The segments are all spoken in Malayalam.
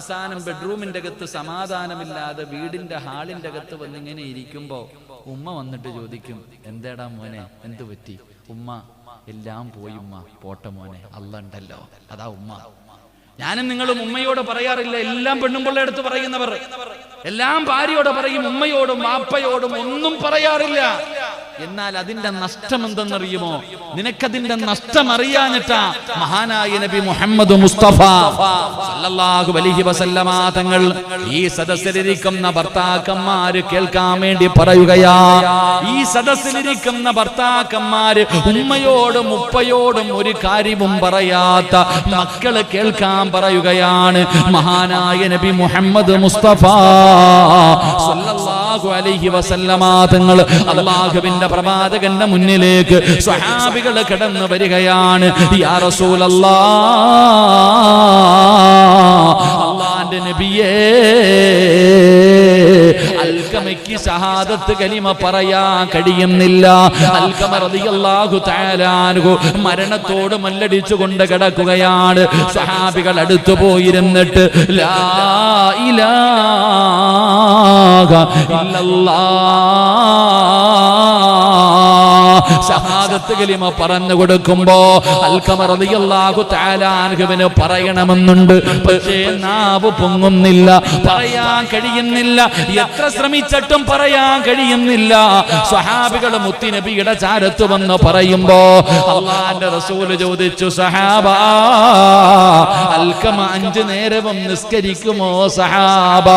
അവസാനം ബെഡ്റൂമിന്റെ അകത്ത് സമാധാനമില്ലാതെ വീടിന്റെ ഹാളിന്റെ അകത്ത് വന്നിങ്ങനെ ഇരിക്കുമ്പോ ഉമ്മ വന്നിട്ട് ചോദിക്കും എന്തേടാ മോനെ എന്തു പറ്റി? ഉമ്മ എല്ലാം പോയി ഉമ്മ പോട്ടെ മോനെ അല്ല ഉണ്ടല്ലോ. അതാ ഉമ്മ. ഞാനും നിങ്ങളും ഉമ്മയോട് പറയാറില്ല. എല്ലാം പെണ്ണുമ്പിള്ള എടുത്ത് പറയുന്നവർ. എല്ലാം ഭാര്യയോട് പറയും ഉമ്മയോടും വാപ്പയോടും ഒന്നും പറയാറില്ല. എന്നാൽ അതിന്റെ നഷ്ടം എന്തെന്നറിയുമോ? നിനക്കതിന്റെ നഷ്ടം അറിയാനിട്ടാ മഹാനായ നബി മുഹമ്മദ് മുസ്തഫ സല്ലല്ലാഹു അലൈഹി വസല്ലമ തങ്ങൾ ഈ സദസ്സിലിരിക്കുന്ന ഭർത്താക്കന്മാര് കേൾക്കാൻ വേണ്ടി പറയുകയാ. ഈ സദസ്സിലിരിക്കുന്ന ഭർത്താക്കന്മാര് ഉമ്മയോടും ഉപ്പയോടും ഒരു കാര്യവും പറയാത്ത മക്കൾ കേൾക്കാൻ പറയുകയാണ് മഹാനായ നബി മുഹമ്മദ് മുസ്തഫ തങ്ങൾ അള്ളാഹുവിന്റെ പ്രവാചകന്റെ മുന്നിലേക്ക് സ്വഹാബികൾ കടന്നു വരികയാണ് യാ റസൂലല്ലാ ഷഹാദത്ത് കലിമ പറയാൻ കഴിയുന്നില്ല. മരണത്തോട് മല്ലടിച്ചു കൊണ്ട് കിടക്കുകയാണ്. സഹാബികൾ അടുത്തു പോയിരുന്നിട്ട് ലാ ഇലാഹ ഇല്ലല്ലാഹ് ഷഹാദത്ത് കലിമ പറഞ്ഞു കൊടുക്കുമ്പോ അൽക്കമറിയാഹു അൻഹുവിന് പറയണമെന്നുണ്ട്. പക്ഷേ നാവ് പൊങ്ങുന്നില്ല പറയാൻ കഴിയുന്നില്ല എത്ര ശ്രമിച്ചിട്ടും പറയാൻ കഴിയുന്നില്ല. സ്വഹാബികൾ മുത്തിനബിയുടെ ചാരത്ത് വന്ന് പറയുമ്പോ അള്ളാന്റെ റസൂൽ ചോദിച്ചു സഹാബ അൽക്കമ അഞ്ചു നേരവും നിസ്കരിക്കുമോ സഹാബ?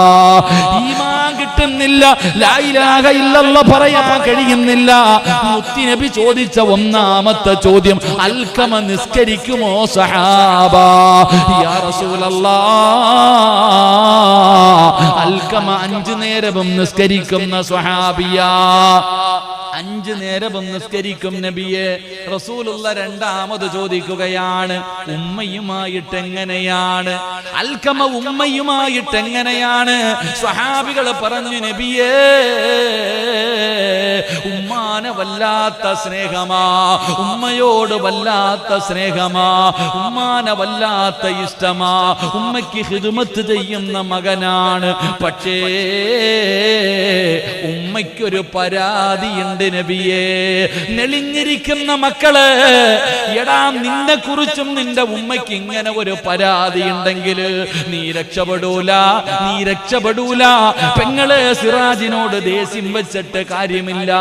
ഈമാൻ കിട്ടുന്നില്ല ലാ ഇലാഹ ഇല്ലല്ലാ പറയാൻ കഴിയുന്നില്ല. മുത്തിനബി ചോദിച്ച ഒന്നാമത്തെ ചോദ്യം അൽക്കമ നിസ്കരിക്കുമോ സഹാബ? അൽക്കമ അഞ്ചു നേരവും നിസ്കരിക്കുന്ന സ്വഹാബിയ അഞ്ചു നേരം നിസ്കരിക്കും നബിയെ. റസൂലുള്ള രണ്ടാമത് ചോദിക്കുകയാണ് ഉമ്മയുമായിട്ട് എങ്ങനെയാണ് അൽക്കമ ഉമ്മയുമായിട്ട് എങ്ങനെയാണ് സഹാബികൾ പറഞ്ഞു നബിയേ ഉമ്മാനെ വല്ലാത്ത സ്നേഹമാ ഉമ്മയോട് വല്ലാത്ത സ്നേഹമാ ഉമ്മാനെ വല്ലാത്ത ഇഷ്ടമാ ഉമ്മയ്ക്ക് ഹിതുമത്ത് ചെയ്യുന്ന മകനാണ്. പക്ഷേ ഉമ്മയ്ക്കൊരു പരാതിയുണ്ട് നബിയേ നെളിഞ്ഞിരിക്കുന്ന മക്കൾ എടാ നിന്നെ കുറിച്ചും നിന്റെ ഉമ്മയ്ക്ക് ഇങ്ങനെ ഒരു പരാതി ഉണ്ടെങ്കിൽ നീ രക്ഷപ്പെടൂല നീ രക്ഷപ്പെടൂല. പെങ്ങൾ സിറാജിനോട് ദേഷ്യം വെച്ചിട്ട് കാര്യമില്ല.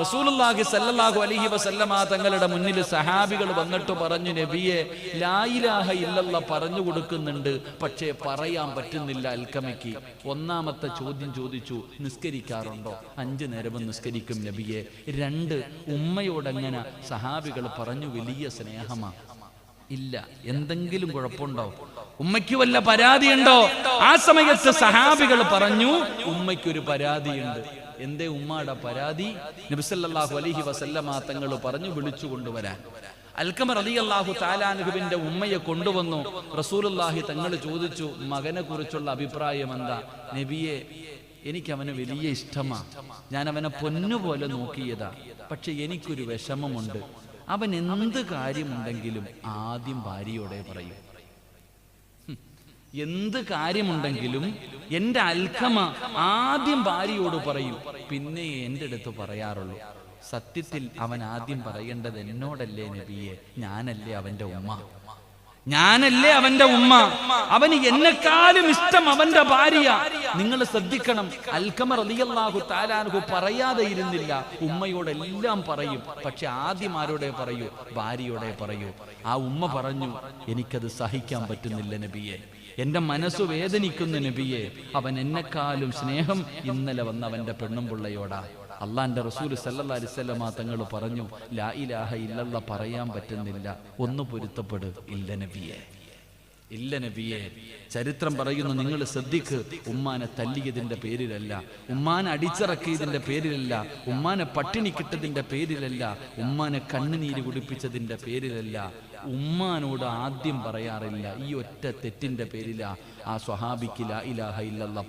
റസൂലുള്ളാഹി സല്ലല്ലാഹു അലൈഹി വസല്ലമ തങ്ങളുടെ മുന്നിൽ സഹാബികൾ വന്നിട്ട് പറഞ്ഞു നബിയെ ലായിലാഹ ഇല്ലല്ല പറഞ്ഞു കൊടുക്കുന്നുണ്ട്. പക്ഷേ പറയാൻ പറ്റുന്നില്ല അൽക്കമയ്ക്ക് ഒന്നാമത്തെ ചോദ്യം ചോദിച്ചു നിസ്കരിക്കാറുണ്ടോ? അഞ്ചു നേരവും നിസ്കരിക്കും നബിയെ. രണ്ട് ഉമ്മയോടങ്ങനെ സഹാബികൾ പറഞ്ഞു വലിയ സ്നേഹമാ. ഇല്ല എന്തെങ്കിലും കുഴപ്പമുണ്ടോ? ഉമ്മയ്ക്ക് വല്ല പരാതിയുണ്ടോ? ആ സമയത്ത് സഹാബികൾ പറഞ്ഞു ഉമ്മയ്ക്കൊരു പരാതിയുണ്ട്. എന്തേ ഉമ്മാടെ പരാതി? നബിസല്ലാഹു അലഹി വസല്ലമ തങ്ങൾ പറഞ്ഞു വിളിച്ചു കൊണ്ടുവരാൻ. അൽക്കമർ അലി അള്ളാഹു താലാനുഹുവിന്റെ ഉമ്മയെ കൊണ്ടുവന്നു. റസൂലുല്ലാഹി തങ്ങൾ ചോദിച്ചു മകനെ കുറിച്ചുള്ള അഭിപ്രായം എന്താ? നബിയെ എനിക്ക് അവന് വലിയ ഇഷ്ടമാ. ഞാൻ അവനെ പൊന്നുപോലെ നോക്കിയതാ. പക്ഷെ എനിക്കൊരു വിഷമമുണ്ട്. അവൻ എന്ത് കാര്യമുണ്ടെങ്കിലും ആദ്യം ഭാര്യയോടെ പറയും. എന്ത് കാര്യമുണ്ടെങ്കിലും എന്റെ അൽക്കമ ആദ്യം ഭാര്യയോട് പറയും. പിന്നെ എന്റെ അടുത്ത് പറയാറുള്ളൂ സത്യത്തിൽ അവൻ ആദ്യം പറയേണ്ടത് എന്നോടല്ലേ നബിയെ? ഞാനല്ലേ അവന്റെ ഉമ്മ. ഞാനല്ലേ അവന്റെ ഉമ്മ. അവന് എന്നെക്കാളും ഇഷ്ടം അവന്റെ ഭാര്യ. നിങ്ങൾ ശ്രദ്ധിക്കണം അൽക്കമർ അലിയല്ലാഹു താലാൻഹു പറയാതെ ഇരുന്നില്ല. ഉമ്മയോടെല്ലാം പറയും. പക്ഷെ ആദ്യം ആരോടെ പറയൂ? ഭാര്യയോടെ പറയൂ. ആ ഉമ്മ പറഞ്ഞു എനിക്കത് സഹിക്കാൻ പറ്റുന്നില്ല നബിയെ. എന്റെ മനസ്സ് വേദനിക്കുന്ന നബിയെ. അവൻ എന്നെക്കാളും സ്നേഹം ഇന്നലെ വന്ന അവന്റെ പെണ്ണും പിള്ളയോടാ. അള്ളാന്റെ റസൂൽ സല്ലല്ലാഹു അലൈഹി വസല്ലമ തങ്ങൾ പറഞ്ഞു ലാ ഇലാഹ ഇല്ലല്ല പറയാൻ പറ്റുന്നില്ല. ഒന്ന് പൊരുത്തപ്പെട്. ഇല്ല നബിയെ. ഇല്ല നബിയെ. ചരിത്രം പറയുന്നു നിങ്ങൾ ശ്രദ്ധിക്ക്. ഉമ്മാനെ തല്ലിയതിന്റെ പേരിലല്ല. ഉമ്മാനെ അടിച്ചിറക്കിയതിന്റെ പേരിലല്ല. ഉമ്മാനെ പട്ടിണി കിട്ടതിന്റെ പേരിലല്ല. ഉമ്മാനെ കണ്ണുനീര് കുടിപ്പിച്ചതിന്റെ പേരിലല്ല. ഉമ്മാനോട് ആദ്യം പറയാറില്ല ഈ ഒറ്റ തെറ്റിന്റെ പേരില ആ സ്വഹാബിക്ക്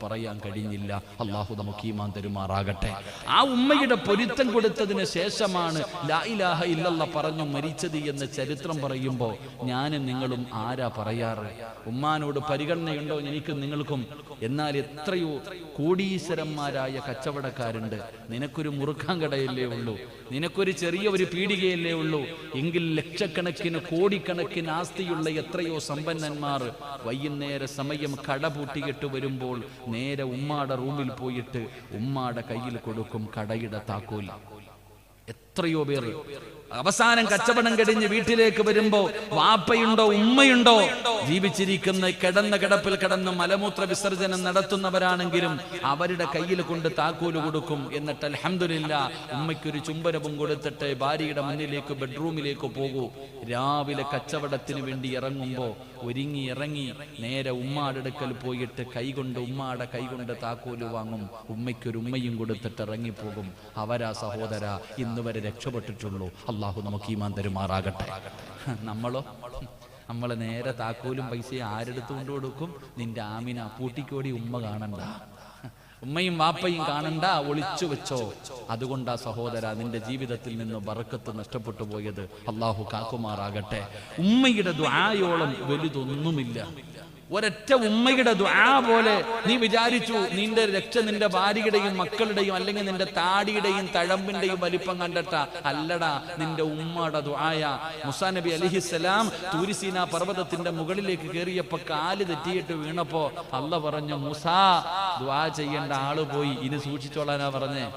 പറയാൻ കഴിഞ്ഞില്ല. അള്ളാഹു നമുക്ക് ഈമാൻ തരുമാറാകട്ടെ. ആ ഉമ്മയുടെ പൊരുത്തം കൊടുത്തതിന് ശേഷമാണ് ലാ ഇല്ലല്ല പറഞ്ഞു മരിച്ചത് എന്ന് ചരിത്രം പറയുമ്പോൾ ഞാനും നിങ്ങളും ആരാ പറയാറ്? ഉമ്മാനോട് പരിഗണനയുണ്ടോ എനിക്കും നിങ്ങൾക്കും? എന്നാൽ എത്രയോ കോടീശ്വരന്മാരായ കച്ചവടക്കാരുണ്ട്. നിനക്കൊരു മുറുക്കാൻ കടയല്ലേ ഉള്ളൂ. നിനക്കൊരു ചെറിയ ഒരു പീടികയല്ലേ ഉള്ളൂ. എങ്കിൽ ലക്ഷക്കണക്കിന് കോടിക്കണക്കിന് ആസ്തിയുള്ള എത്രയോ സമ്പന്നന്മാർ വൈകുന്നേര സമയം കട പൂട്ടിയിട്ട് വരുമ്പോൾ നേരെ ഉമ്മാടെ റൂമിൽ പോയിട്ട് ഉമ്മാടെ കയ്യിൽ കൊടുക്കും കടയുടെ താക്കോൽ എത്രയോ പേർ അവസാനം കച്ചവടം കഴിഞ്ഞ് വീട്ടിലേക്ക് വരുമ്പോ വാപ്പയുണ്ടോ ഉമ്മയുണ്ടോ? ജീവിച്ചിരിക്കുന്ന കിടന്ന കിടപ്പിൽ കിടന്ന് മലമൂത്ര വിസർജനം നടത്തുന്നവരാണെങ്കിലും അവരുടെ കയ്യിൽ കൊണ്ട് താക്കോൽ കൊടുക്കും. എന്നിട്ട് അലഹമില്ല ഉമ്മയ്ക്കൊരു ചുംബനവും കൊടുത്തിട്ട് ഭാര്യയുടെ മുന്നിലേക്ക് ബെഡ്റൂമിലേക്ക് പോകൂ. രാവിലെ കച്ചവടത്തിന് വേണ്ടി ഇറങ്ങുമ്പോ ഒരുങ്ങി ഇറങ്ങി നേരെ ഉമ്മാടെ അടുക്കൽ പോയിട്ട് കൈകൊണ്ട് ഉമ്മാടെ കൈകൊണ്ട് താക്കോൽ വാങ്ങും. ഉമ്മയ്ക്കൊരു ഉമ്മയും കൊടുത്തിട്ട് ഇറങ്ങിപ്പോകും. അവരാ സഹോദര ഇന്ന് വരെ രക്ഷപ്പെട്ടിട്ടുള്ളൂ. അള്ളാഹു നമുക്ക് ഈമാൻ തരുമാറാകട്ടെ. നമ്മളോ? നമ്മളെ നേരെ താക്കോലും പൈസയും ആരെടുത്ത് കൊണ്ടു കൊടുക്കും? നിന്റെ ആമിന പൂട്ടിക്കോടി ഉമ്മ കാണണ്ട. ഉമ്മയും വാപ്പയും കാണണ്ട ഒളിച്ചു വെച്ചോ. അതുകൊണ്ടാ സഹോദര നിന്റെ ജീവിതത്തിൽ നിന്ന് ബറക്കത്ത് നഷ്ടപ്പെട്ടു പോയത്. അള്ളാഹു കാക്കുമാറാകട്ടെ. ഉമ്മയുടെ ദ്വായോളം വലുതൊന്നുമില്ല. ഒരൊറ്റ ഉമ്മയുടെ ദ്വാ പോലെ നീ വിചാരിച്ചു നിന്റെ രക്ഷ നിന്റെ ഭാര്യയുടെയും മക്കളുടെയും അല്ലെങ്കിൽ നിന്റെ താടിയുടെയും തഴമ്പിന്റെയും വലിപ്പം കണ്ടിട്ട. അല്ലടാ നിന്റെ ഉമ്മയുടെ ദ്വായ മുസാ നബി അലിഹിസ്സലാം തൂരിസീന പർവതത്തിന്റെ മുകളിലേക്ക് കയറിയപ്പോ കാൽ തെറ്റിയിട്ട് വീണപ്പോ അല്ല പറഞ്ഞു മുസാ ദ്വാ ചെയ്യേണ്ട ആൾ പോയി. ഇനി സൂക്ഷിച്ചോളാനാ പറഞ്ഞേ.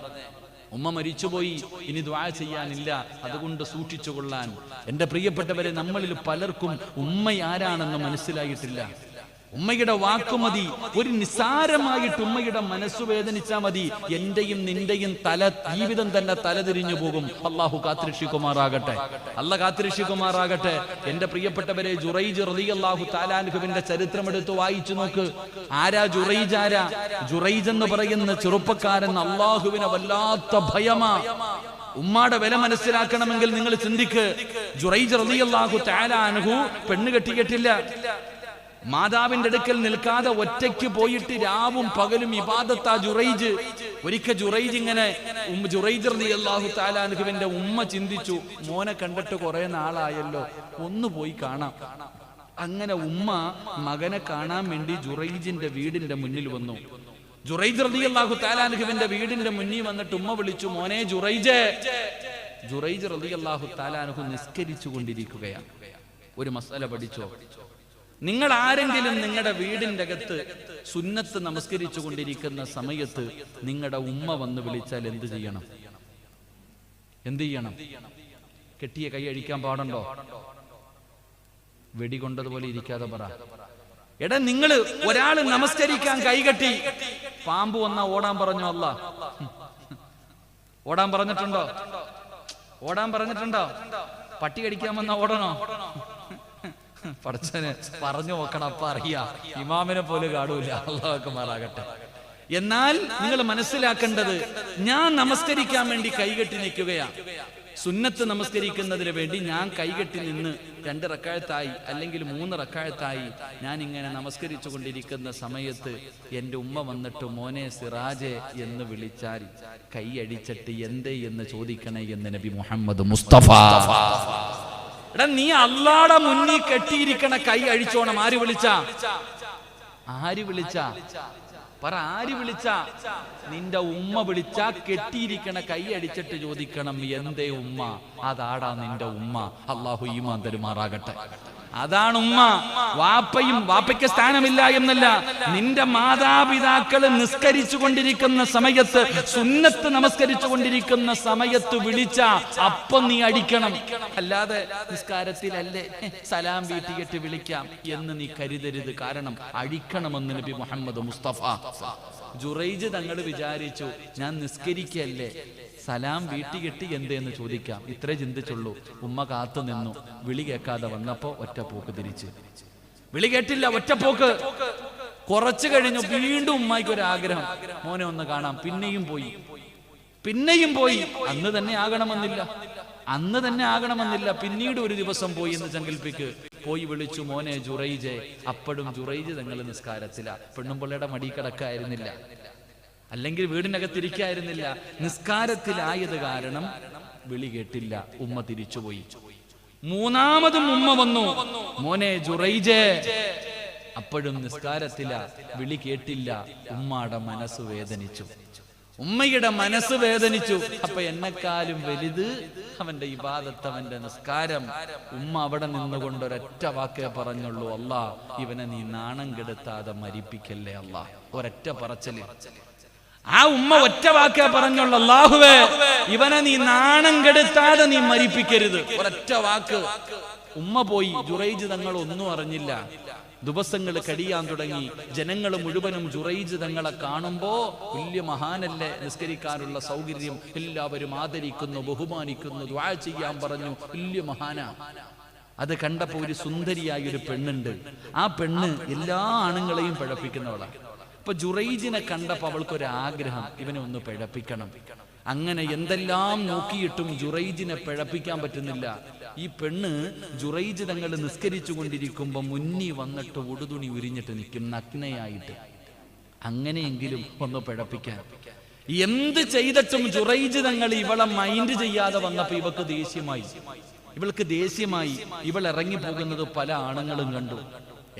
ഉമ്മ മരിച്ചുപോയി. ഇനി ദ്വാ ചെയ്യാനില്ല. അതുകൊണ്ട് സൂക്ഷിച്ചു കൊള്ളാൻ. എന്റെ പ്രിയപ്പെട്ടവരെ നമ്മളിൽ പലർക്കും ഉമ്മ ആരാണെന്ന് മനസ്സിലായിട്ടില്ല. ഉമ്മയുടെ വാക്കുമതി ഒരു നിസ്സാരമായിട്ട് ഉമ്മയുടെ മനസ്സ് വേദനിച്ചാ മതി. എന്റെയും നിന്റെയും തല ജീവിതം തന്നെ തലതിരിഞ്ഞു പോകും. അള്ളാഹു കാത്തിരക്ഷിക്കുമാറാകട്ടെ. അല്ല കാത്തിരക്ഷിക്കുമാറാകട്ടെ. എന്റെ പ്രിയപ്പെട്ടവരെ ജുറൈജ് അള്ളാഹു താലാൻഹുവിന്റെ ചരിത്രം എടുത്ത് വായിച്ചു നോക്ക്. ആരാ ജുറൈജ് ആരാ? ജുറൈജ് എന്ന് പറയുന്ന ചെറുപ്പക്കാരൻ അള്ളാഹുവിനെ വല്ലാത്ത ഭയമാ. ഉമ്മാടെ വില മനസ്സിലാക്കണമെങ്കിൽ നിങ്ങൾ ചിന്തിക്ക്. ജുറൈജ് റളിയല്ലാഹു താലാൻഹു പെണ്ണ് കെട്ടിയിട്ടില്ല മാതാവിന്റെ അടുക്കൽ നിൽക്കാതെ ഒറ്റയ്ക്ക് പോയിട്ട് രാവും പകലും ഇബാദത്താ ജുറൈജ്. ഒരിക്കൽ ജുറൈജ് ഇങ്ങനെ ജുറൈജ് ഉമ്മ ചിന്തിച്ചു മോനെ കണ്ടിട്ട് കുറെ നാളായല്ലോ ഒന്ന് പോയി കാണാം. അങ്ങനെ ഉമ്മ മകനെ കാണാൻ വേണ്ടി ജുറൈജിന്റെ വീടിന്റെ മുന്നിൽ വന്നു. ജുറൈജ് റളിയല്ലാഹു താലാനുഹുവിന്റെ വീടിന്റെ മുന്നിൽ വന്നിട്ട് ഉമ്മ വിളിച്ചു മോനെ ജുറൈജ്. ജുറൈജ് റളിയല്ലാഹു താലാനുഹു നിസ്കരിച്ചു കൊണ്ടിരിക്കുകയാണ്. ഒരു മസാല പഠിച്ചോ? നിങ്ങൾ ആരെങ്കിലും നിങ്ങളുടെ വീടിന്റെ അകത്ത് സുന്നത്ത് നമസ്കരിച്ചു കൊണ്ടിരിക്കുന്ന സമയത്ത് നിങ്ങളുടെ ഉമ്മ വന്ന് വിളിച്ചാൽ എന്ത് ചെയ്യണം? എന്ത് ചെയ്യണം? കെട്ടിയ കൈ അഴിക്കാൻ പാടുണ്ടോ? വെടികൊണ്ടതുപോലെ ഇരിക്കാതെ പറ. എടാ നിങ്ങൾ ഒരാൾ നമസ്കരിക്കാൻ കൈകെട്ടി പാമ്പ് വന്നാ ഓടാൻ പറഞ്ഞു അല്ല? ഓടാൻ പറഞ്ഞിട്ടുണ്ടോ? ഓടാൻ പറഞ്ഞിട്ടുണ്ടോ? പട്ടി കടിക്കാൻ വന്നാ ഓടണോ? പടച്ചനെ പറഞ്ഞു നോക്കണം അപ്പ അറിയാ. ഇമാമിനെ പോലെ കാണൂല. അള്ളാഹൊക്കെ മാറാകട്ടെ. എന്നാൽ നിങ്ങൾ മനസ്സിലാക്കേണ്ടത് ഞാൻ നമസ്കരിക്കാൻ വേണ്ടി കൈകെട്ടി നിൽക്കുകയാ. സുന്നത്ത് നമസ്കരിക്കുന്നതിന് വേണ്ടി ഞാൻ കൈകെട്ടി നിന്ന് രണ്ട് റക്കാഴത്തായി അല്ലെങ്കിൽ മൂന്ന് റക്കാഴത്തായി ഞാൻ ഇങ്ങനെ നമസ്കരിച്ചു കൊണ്ടിരിക്കുന്ന സമയത്ത് എന്റെ ഉമ്മ വന്നിട്ട് മോനെ സിറാജെ എന്ന് വിളിച്ചാൽ കൈയടിച്ചിട്ട് എന്തേ എന്ന് ചോദിക്കണേ എന്ന് നബി മുഹമ്മദ് മുസ്തഫ. എടാ നീ അള്ളാടെ മുന്നിൽ കെട്ടിയിരിക്കണ കൈ അഴിച്ചോണം. ആര് വിളിച്ച? ആര് വിളിച്ച? പറ ആര് വിളിച്ച? നിന്റെ ഉമ്മ വിളിച്ച കെട്ടിയിരിക്കണ കൈ അടിച്ചിട്ട് ചോദിക്കണം എന്തേ ഉമ്മ? അതാടാ നിന്റെ ഉമ്മ. അള്ളാഹു ഈമാൻ തരുമാറാകട്ടെ. അതാണ് ഉമ്മ. വാപ്പയും വാപ്പയ്ക്ക് സ്ഥാനമില്ല എന്നല്ല. നിന്റെ മാതാപിതാക്കൾ നിസ്കരിച്ചു കൊണ്ടിരിക്കുന്ന സമയത്ത് സുന്നത്ത് നമസ്കരിച്ചു കൊണ്ടിരിക്കുന്ന സമയത്ത് വിളിച്ച അപ്പം നീ അടിക്കണം. അല്ലാതെ നിസ്കാരത്തിലല്ലേ? സലാം വീട്ടിയിട്ട് വിളിക്കാം എന്ന് നീ കരുതരുത്. കാരണം അഴിക്കണമെന്ന് നബി മുഹമ്മദ് മുസ്തഫ. ജുറൈജ് തങ്ങൾ വിചാരിച്ചു ഞാൻ നിസ്കരിക്കല്ലേ? സലാം വീട്ടി കെട്ടി എന്തേന്ന് ചോദിക്കാം. ഇത്രേ ചിന്തിച്ചുള്ളൂ. ഉമ്മ കാത്തു നിന്നു. വിളി കേൾക്കാതെ വന്നപ്പോ ഒറ്റ പോക്ക് തിരിച്ച്. വിളി കേട്ടില്ല ഒറ്റ പോക്ക്. കുറച്ചു കഴിഞ്ഞു വീണ്ടും ഉമ്മായിക്ക് ഒരു ആഗ്രഹം. മോനെ ഒന്ന് കാണാം. പിന്നെയും പോയി. പിന്നെയും പോയി. അന്ന് തന്നെ ആകണമെന്നില്ല. അന്ന് തന്നെ ആകണമെന്നില്ല. പിന്നീട് ഒരു ദിവസം പോയി എന്ന് സങ്കല്പിക്ക്. പോയി വിളിച്ചു മോനെ ജുറൈജെ. അപ്പോഴും ജുറൈജ് തങ്ങൾ നിസ്കാരത്തില. പെണ്ണുമ്പിള്ളയുടെ മടി കിടക്കായിരുന്നില്ല. അല്ലെങ്കിൽ വീടിനകത്തിരിക്കായിരുന്നില്ല. നിസ്കാരത്തിലായത് കാരണം വിളി കേട്ടില്ല. ഉമ്മ തിരിച്ചുപോയി. മൂന്നാമതും ഉമ്മ വന്നു. മോനെ ജുറൈജേ അപ്പോഴും നിസ്കാരത്തില വിളി കേട്ടില്ല. ഉമ്മയുടെ മനസ്സ് വേദനിച്ചു. ഉമ്മയുടെ മനസ്സ് വേദനിച്ചു. അപ്പൊ എന്നെക്കാലും വലുത് അവന്റെ ഇബാദത്ത് അവന്റെ നിസ്കാരം. ഉമ്മ അവിടെ നിന്നുകൊണ്ട് ഒരൊറ്റ വാക്കേ പറഞ്ഞുള്ളൂ. അല്ലാ ഇവനെ നീ നാണം കെടുത്താതെ മരിപ്പിക്കല്ലേ അല്ലാ ഒരൊറ്റ പറച്ചൽ. ആ ഉമ്മ ഒറ്റ വാക്കേ പറഞ്ഞുള്ള അള്ളാഹുവേ ഇവനെ നീ നാണം കെടുത്താതെ നീ മരിപ്പിക്കരുത്. ഒരൊറ്റ വാക്ക്. ഉമ്മ പോയി ജുറൈജ് തങ്ങൾ ഒന്നും അറിഞ്ഞില്ല. ദിവസങ്ങൾ കടിയാൻ തുടങ്ങി. ജനങ്ങൾ മുഴുവനും ജുറൈജ് തങ്ങളെ കാണുമ്പോ വലിയ മഹാനല്ലേ നിസ്കരിക്കാനുള്ള സൗകര്യം. എല്ലാവരും ആദരിക്കുന്നു ബഹുമാനിക്കുന്നു ദ്വാ ചെയ്യാൻ പറഞ്ഞു. വലിയ മഹാന. അത് കണ്ടപ്പോ ഒരു സുന്ദരിയായ ഒരു പെണ്ണുണ്ട്. ആ പെണ്ണ് എല്ലാ ആണുങ്ങളെയും പിഴപ്പിക്കുന്നവളാണ് അപ്പൊ ജുറൈജിനെ കണ്ടപ്പോ അവൾക്കൊരു ആഗ്രഹം ഇവനെ ഒന്ന് പിഴപ്പിക്കണം. അങ്ങനെ എന്തെല്ലാം നോക്കിയിട്ടും ജുറൈജിനെ പിഴപ്പിക്കാൻ പറ്റുന്നില്ല. ഈ പെണ്ണ് ജുറൈജ് തങ്ങൾ നിസ്കരിച്ചു കൊണ്ടിരിക്കുമ്പോ മുന്നി വന്നിട്ട് ഉടുതുണി ഉരിഞ്ഞിട്ട് നിൽക്കും നഗ്നയായിട്ട്. അങ്ങനെയെങ്കിലും ഒന്ന് പിഴപ്പിക്കാൻ. എന്ത് ചെയ്തിട്ടും ജുറൈജ് തങ്ങൾ ഇവളെ മൈൻഡ് ചെയ്യാതെ വന്നപ്പോ ഇവക്ക് ദേഷ്യമായി. ഇവൾക്ക് ദേഷ്യമായി. ഇവൾ ഇറങ്ങി പോകുന്നത് പല ആണുങ്ങളും കണ്ടു.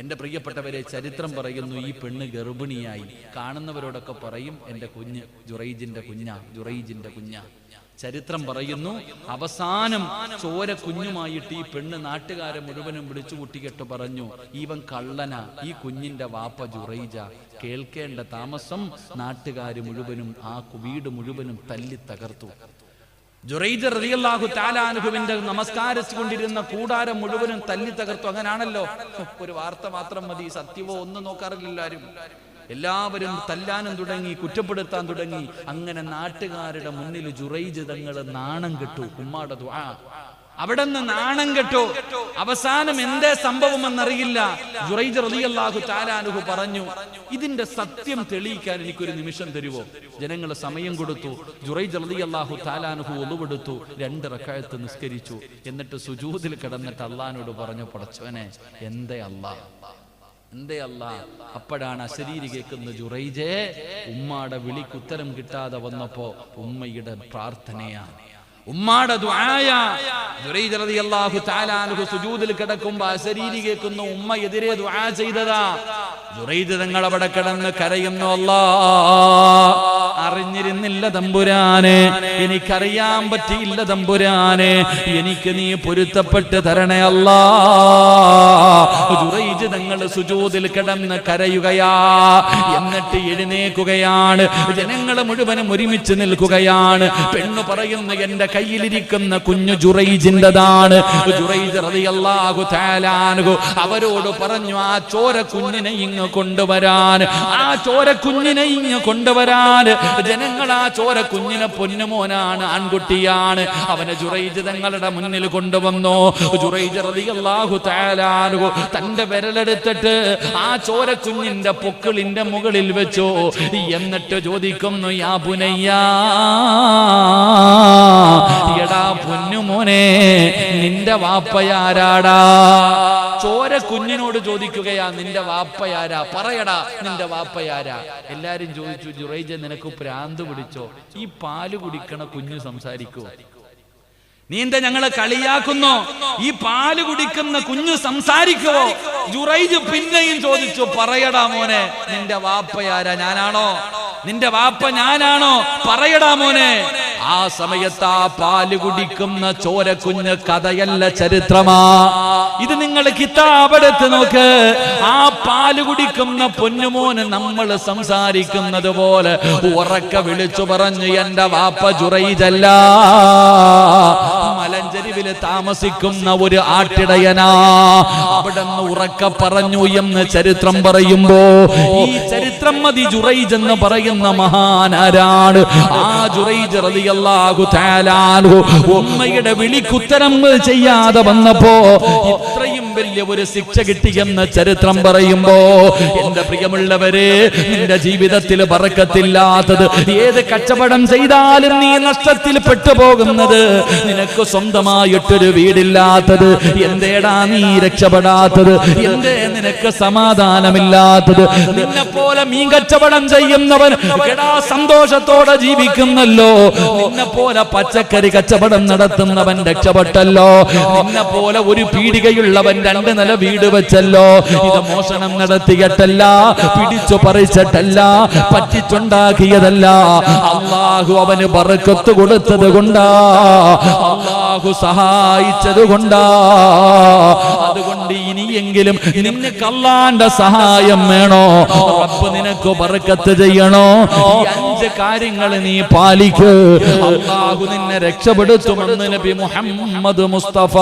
എന്റെ പ്രിയപ്പെട്ടവരെ ചരിത്രം പറയുന്നു ഈ പെണ്ണ് ഗർഭിണിയായി. കാണുന്നവരോടൊക്കെ പറയും എന്റെ കുഞ്ഞ് ജുറൈജിന്റെ കുഞ്ഞ ജുറൈജിന്റെ കുഞ്ഞ. ചരിത്രം പറയുന്നു അവസാനം ചോര കുഞ്ഞുമായിട്ട് ഈ പെണ്ണ് നാട്ടുകാരെ മുഴുവനും വിളിച്ചു കൂട്ടിക്കെട്ട് പറഞ്ഞു ഇവൻ കള്ളന ഈ കുഞ്ഞിന്റെ വാപ്പ ജുറൈജ. കേൾക്കേണ്ട താമസം നാട്ടുകാർ മുഴുവനും ആ വീട് മുഴുവനും തല്ലി തകർത്തു. ജുറൈജ് റളിയല്ലാഹു താലാനുഹുവിന്റെ നമസ്കാരിച്ചുകൊണ്ടിരുന്ന കൂടാരം മുഴുവനും തല്ലി തകർത്തു. അങ്ങനാണല്ലോ. ഒരു വാർത്ത മാത്രം മതി. സത്യമോ ഒന്നും നോക്കാറില്ല എല്ലാവരും തല്ലാനും തുടങ്ങി കുറ്റപ്പെടുത്താൻ തുടങ്ങി. അങ്ങനെ നാട്ടുകാരുടെ മുന്നിൽ ജുറൈജ് തങ്ങൾ നാണം കിട്ടു. ഉമ്മാടെ ദുആ. അവിടെ നിന്ന് നാണം കെട്ടോ? അവസാനം എന്തേ സംഭവം എന്നറിയില്ല ജുറൈജ് റളിയല്ലാഹു താലാനുഹു പറഞ്ഞു ഇതിന്റെ സത്യം തെളിയിക്കാൻ എനിക്കൊരു നിമിഷം തരുവോ? ജനങ്ങൾ സമയം കൊടുത്തു. ജുറൈജ് റളിയല്ലാഹു താലാനുഹു ഒളിവെടുത്തു രണ്ട് റക്കായത്ത് നിസ്കരിച്ചു. എന്നിട്ട് സുജൂതിൽ കിടന്നിട്ട് അള്ളഹാനോട് പറഞ്ഞു പടച്ചവനെ എന്തേ അല്ലാ എന്തേ അല്ല അപ്പോഴാണ് അശരീരി കേൾക്കുന്ന ജുറൈജെ ഉമ്മാടെ വിളിക്കുത്തരം കിട്ടാതെ വന്നപ്പോ ഉമ്മയുടെ പ്രാർത്ഥനയാണ്. ഉമ്മാടെ ദുആയ റളിയല്ലാഹു തആല അൻഹു സുജൂദിൽ കിടക്കുമ്പോൾ അശരീരി കേൾക്കുന്നു ഉമ്മ എതിരെ ദുആ ചെയ്തതാ. ദുരൈദ തങ്ങൾ അവിടെ കിടന്ന് കരയുന്നു അല്ലാ തമ്പുരാനെ. എനിക്കറിയാൻ പറ്റിയില്ല തമ്പുരാനെ. എനിക്ക് നീ പൊരുത്തപ്പെട്ട് തരണേ അല്ലാ. തങ്ങൾ സുജൂദിൽ കിടന്ന് കരയുകയാ. എന്നിട്ട് എഴുന്നേക്കുകയാണ് ജനങ്ങൾ മുഴുവനും ഒരുമിച്ച് നിൽക്കുകയാണ്. പെണ്ണു പറയുന്നു എന്റെ കയ്യിലിരിക്കുന്ന കുഞ്ഞു ജുറൈജിന്റെതാണ്. ജുറൈജ് റളിയല്ലാഹു തആല അവരോട് പറഞ്ഞു ആ ചോര കുഞ്ഞിനെ ഇങ്ങ് കൊണ്ടുവരാൻ. ആ ചോര കുഞ്ഞിനെ ഇങ്ങ് കൊണ്ടുവരാൻ. ജനങ്ങൾ ആ ചോര കുഞ്ഞിനെ പൊന്നുമോനാണ് ആൺകുട്ടിയാണ്. അവനെ ജുറൈജ് തങ്ങളുടെ മുന്നിൽ കൊണ്ടുവന്നു. ജുറൈജ് റളിയല്ലാഹു തന്റെ വിരലെടുത്തിട്ട് ആ ചോര കുഞ്ഞിന്റെ പൊക്കിളിന്റെ മുകളിൽ വെച്ചു. എന്നിട്ട് ചോദിക്കുന്നു യാ പുനയ്യാ എടാ പൊന്നുമോനെ നിന്റെ വാപ്പയാരാടാ? ചോര കുഞ്ഞിനോട് ചോദിക്കുകയാ നിന്റെ വാപ്പയാരാ? പറയടാ നിന്റെ വാപ്പയാരാ? എല്ലാരും ചോദിച്ചു ജുറൈജ നിനക്ക് പ്രാന്ത് പിടിച്ചോ? ഈ പാൽ കുടിക്കണ കുഞ്ഞു സംസാരിക്കോ. നീ എന്താ ഞങ്ങളെ കളിയാക്കുന്നു? ഈ പാൽ കുടിക്കുന്ന കുഞ്ഞു സംസാരിക്കുവോ ജുറൈജ് പിന്നെയും ചോദിച്ചു പറയടാ മോനെ നിന്റെ വാപ്പയാരാ? ഞാനാണോ? നിന്റെ വാപ്പ ഞാനാണോ? പറയടാ മോനെ. ആ സമയത്ത് ആ പാൽ കുടിക്കുന്ന ചോര കുഞ്ഞ് കഥയല്ല ചരിത്രമാ. ഇത് നിങ്ങൾ കിതാബെടുത്ത് നോക്ക്. ആ പാൽ കുടിക്കുന്ന പൊന്നുമോന് നമ്മൾ സംസാരിക്കുന്നത് പോലെ ഉറക്ക വിളിച്ചു പറഞ്ഞു എന്റെ വാപ്പ ജുറൈജല്ല മലഞ്ചരിവിൽ താമസിക്കുന്ന ഒരു ആട്ടിടയനാ. അവിടെ നിന്ന് ഉറക്ക പറഞ്ഞു എന്ന് ചരിത്രം പറയുമ്പോ ഈ ചരിത്രം മതി ജുറൈജ് എന്ന് പറയുന്ന മഹാനാരാണ്. ആ ജുറൈജ് റളിയല്ലാഹു തആല അൻഹു ഉമ്മയുടെ വിളിക്കുത്തരം ചെയ്യാതെ വന്നപ്പോ ഇത്രയും വലിയ ഒരു ശിക്ഷ കിട്ടിയെന്ന് ചരിത്രം പറയുമ്പോ എന്റെ പ്രിയമുള്ളവരെ നിന്റെ ജീവിതത്തിൽ പറക്കത്തില്ലാത്തത് ഏത് കച്ചവടം ചെയ്താലും നീ നഷ്ടത്തിൽ പെട്ടുപോകുന്നത്. നിനക്ക് സ്വന്തമായിട്ടൊരു വീടില്ലാത്തത്. എന്തേടാ നീ രക്ഷപ്പെടാത്തത്? എന്തേ നിനക്ക് സമാധാനമില്ലാത്തത്? നിന്നെ പോലെ മീൻ കച്ചവടം ചെയ്യുന്നവൻ സന്തോഷത്തോടെ ജീവിക്കുന്നല്ലോ. നിന്നെ പോലെ പച്ചക്കറി കച്ചവടം നടത്തുന്നവൻ രക്ഷപ്പെട്ടല്ലോ. നിന്നെ പോലെ ഒരു പീടികയുള്ളവൻ രണ്ട് നില വീട് വെച്ചല്ലോ. ഇത് മോഷണം നടത്തിയിട്ടല്ല പിടിച്ചു പറിച്ചിട്ടല്ല പറ്റിച്ചുണ്ടാക്കിയതല്ല. അള്ളാഹു അവന് പറക്കത്ത് കൊടുത്തത് കൊണ്ടാ. അള്ളാഹു സഹായിച്ചത് കൊണ്ടാ. അതുകൊണ്ട് ഇനിയെങ്കിലും നിനക്ക് അള്ളാന്റെ സഹായം വേണോ? റബ്ബ് നിനക്ക് പറക്കത്ത് ചെയ്യണോ? അഞ്ച് കാര്യങ്ങൾ നീ പാലിക്കൂ. അള്ളാഹു നിന്നെ രക്ഷപ്പെടുത്തുമെന്ന് നബി മുഹമ്മദ് മുസ്തഫ.